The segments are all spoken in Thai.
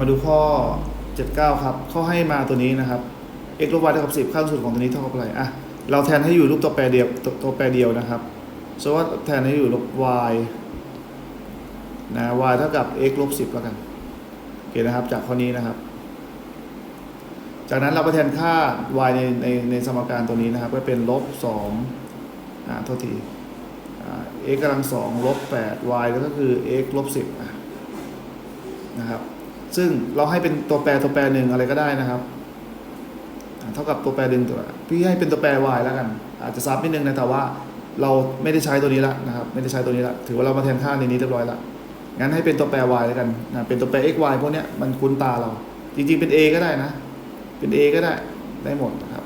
มาดูข้อ 79 ครับเขาให้มาตัวนี้นะครับ x ลบ y เท่ากับ 10ค่าสูตรของตัวนี้เท่ากับอะไรอะเราแทนให้อยู่รูปตัวแปรเดียวตตัวแปรเดียวนะครับสมมติว่าแทนให้อยู่ลบ y นะ y เท่ากับ x ลบ 10แล้วกันโอเคนะครับ จากข้อนี้นะครับ จากนั้นเราไปแทนค่า y ในในในสมการตัวนี้นะครับ ก็เป็นลบ2อ่าโทษทีอ่า x กำลัง2ลบ8 y แล้วก็คือ x ลบ 10นะครับ ซึ่งเราให้เป็นตัวแปรตัวแปรหนึ่งอะไรก็ได้นะครับ เท่ากับตัวแปรหนึ่งตัวพี่ให้เป็นตัวแปร y แล้วกัน อาจจะซับนิดนึงนะแต่ว่าเราไม่ได้ใช้ตัวนี้ละนะครับ ไม่ได้ใช้ตัวนี้ละถือว่าเรามาแทนค่าในนี้เรียบร้อยละงั้นให้เป็นตัวแปร y แล้วกันนะเป็นตัวแปร x y พวกเนี้ยมันคุ้นตาเรา จริงๆเป็น a ก็ได้นะ เป็น a ก็ได้ได้หมดนะครับ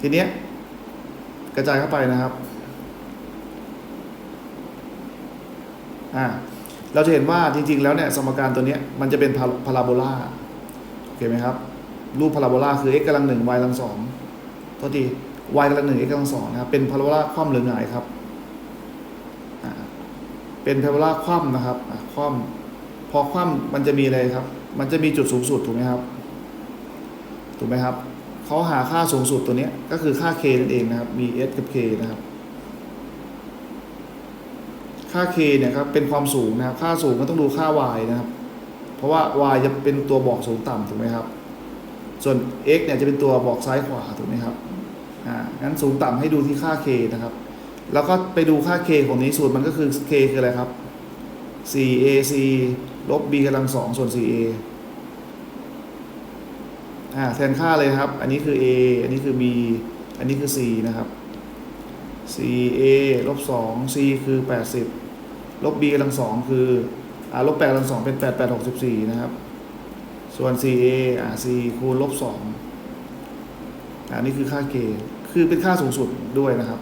ทีเนี้ยกระจายเข้าไปนะครับอ่า เราจะเห็นว่าจริง ๆ แล้วเนี่ยสมการตัวนี้มันจะเป็นพาราโบลาโอเคไหมครับ รูปพาราโบลาคือ x กำลังหนึ่ง y กำลังสองโทษที y กำลังหนึ่ง x กำลังสองนะครับเป็นพาราโบลาคว่ำหรือหงายครับเป็นพาราโบลาคว่ำนะครับคว่ำพอคว่ำมันจะมีอะไรครับ มันจะมีจุดสูงสุดถูกไหมครับ ถูกไหมครับเขาหาค่าสูงสุดตัวนี้ก็คือค่า k นั่นเองนะครับมี s กับ k นะครับ ค่า k เนี่ยครับเป็นความสูงนะครับค่าสูงก็ต้องดูค่า y นะครับ เพราะว่า y จะเป็นตัวบอกสูงต่ำถูกไหมครับ ส่วน x เนี่ยจะเป็นตัวบอกซ้ายขวาถูกไหมครับอ่างั้นสูงต่ำให้ดูที่ค่า k นะครับ แล้วก็ไปดูค่า k ของนี้สูตรมันก็คือ k คืออะไรครับ 4ac ลบ b กำลังสองส่วน 4a อ่าแทนค่าเลยครับ อันนี้คือ a อันนี้คือ b อันนี้คือ c นะครับ 4a ลบ2 c คือ 80 ลบ b กำลังสองคืออ่าลบ8กำลังสองเป็น 8 8 64 นะครับ ส่วน 4a อ่า c คูณลบ2อ่านี่คือค่า k คือเป็นค่าสูงสุดด้วยนะครับ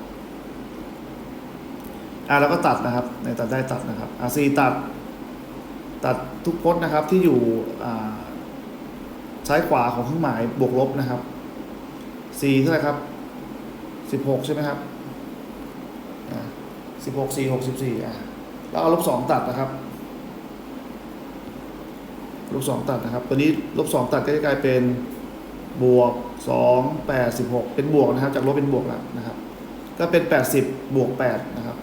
อ่าแล้วก็ตัดนะครับ ในตัดได้ตัดนะครับอ่า c ตัด ตัดทุกพจน์นะครับที่อยู่อ่าซ้ายขวาของเครื่องหมายบวกลบนะครับ c เท่าไหร่ครับ 16 ใช่ไหมครับ สิบหกสี่หกสิบสี่อะแล้วเอาลบสองตัดนะครับลบสองตัดนะครับ ตัวนี้ลบสองตัดก็จะกลายเป็นบวกสองแปดสิบหกเป็นบวกนะครับ จากลบเป็นบวกแล้วนะครับ ก็เป็นแปดสิบบวกแปดนะครับ